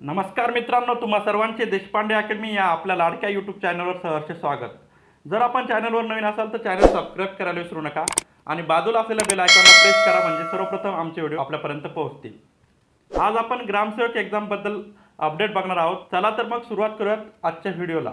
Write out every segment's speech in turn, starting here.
नमस्कार मित्रांनो तुम्हा सर्वांचे देशपांडे अकॅडमी या आपल्या लाडक्या यूट्यूब चॅनलवर सहर्ष स्वागत. जर आपण चॅनलवर नवीन असाल तर चॅनल सबस्क्राईब करायला विसरू नका आणि बाजूला असलेल्या बेल आयकॉनला प्रेस करा म्हणजे सर्वप्रथम आमचे व्हिडिओ आपल्यापर्यंत पोहोचतील. आज आपण ग्रामसेवक एक्झामबद्दल अपडेट बघणार आहोत. चला तर मग सुरुवात करूयात आजच्या व्हिडिओला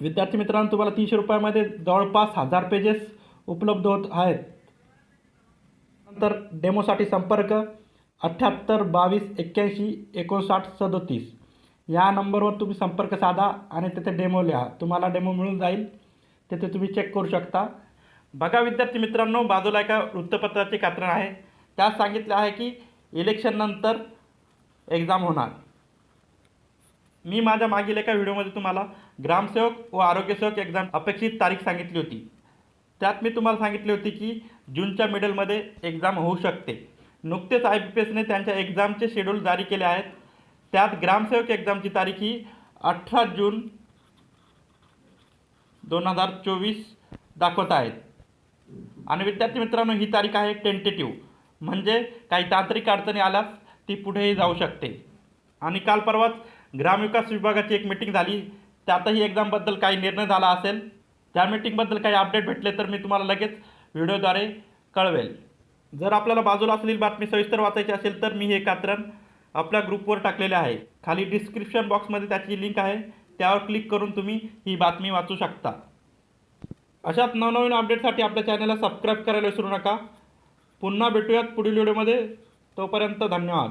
विद्यार्थी मित्रांनो तुम्हाला तीनशे रुपयामध्ये जवळपास हजार पेजेस उपलब्ध होत आहेत. नंतर डेमोसाठी संपर्क अठ्ठ्याहत्तर बावीस एक्क्याऐंशी एकोणसाठ सदोतीस. या नंबरवर तुम्ही संपर्क साधा आणि तिथे डेमो लिहा. तुम्हाला डेमो मिळून जाईल. तेथे तुम्ही चेक करू शकता. बघा विद्यार्थी मित्रांनो बाजूला एका वृत्तपत्राचे कात्रण आहे. त्यात सांगितले आहे की इलेक्शननंतर एक्झाम होणार. मी माझ्या मागील एका व्हिडिओमध्ये तुम्हाला ग्रामसेवक व आरोग्यसेवक एक्झाम अपेक्षित तारीख सांगितली होती. त्यात मी तुम्हाला सांगितली होती की जूनच्या मिडलमध्ये एक्झाम होऊ शकते. नुकतेच आय पी पी एसने त्यांच्या एक्झामचे शेड्यूल जारी केले आहेत. त्यात ग्रामसेवक एक्झामची तारीख ही अठरा जून दोन हजार चोवीस दाखवत आहेत. आणि विद्यार्थी मित्रांनो ही तारीख आहे टेंटेटिव्ह म्हणजे काही तांत्रिक अडचणी आल्यास ती पुढेही जाऊ शकते. आणि काल परवाच ग्रामविकास विभागाची एक मिटिंग झाली. त्यातही एक्झामबद्दल काही निर्णय झाला असेल. त्या मिटिंगबद्दल काही अपडेट भेटले तर मी तुम्हाला लगेच व्हिडिओद्वारे कळवेल. जर आपल्याला बाजूला असलेली बातमी सविस्तर वाचायची असेल तर मी हे कात्रण आपल्या ग्रुपवर टाकलेले आहे. खाली डिस्क्रिप्शन बॉक्समध्ये त्याची लिंक आहे. त्यावर क्लिक करून तुम्ही ही बातमी वाचू शकता. अशाच नवनवीन अपडेटसाठी आपल्या चॅनलला सबस्क्राईब करायला विसरू नका. पुन्हा भेटूयात पुढील व्हिडिओमध्ये तोपर्यंत धन्यवाद.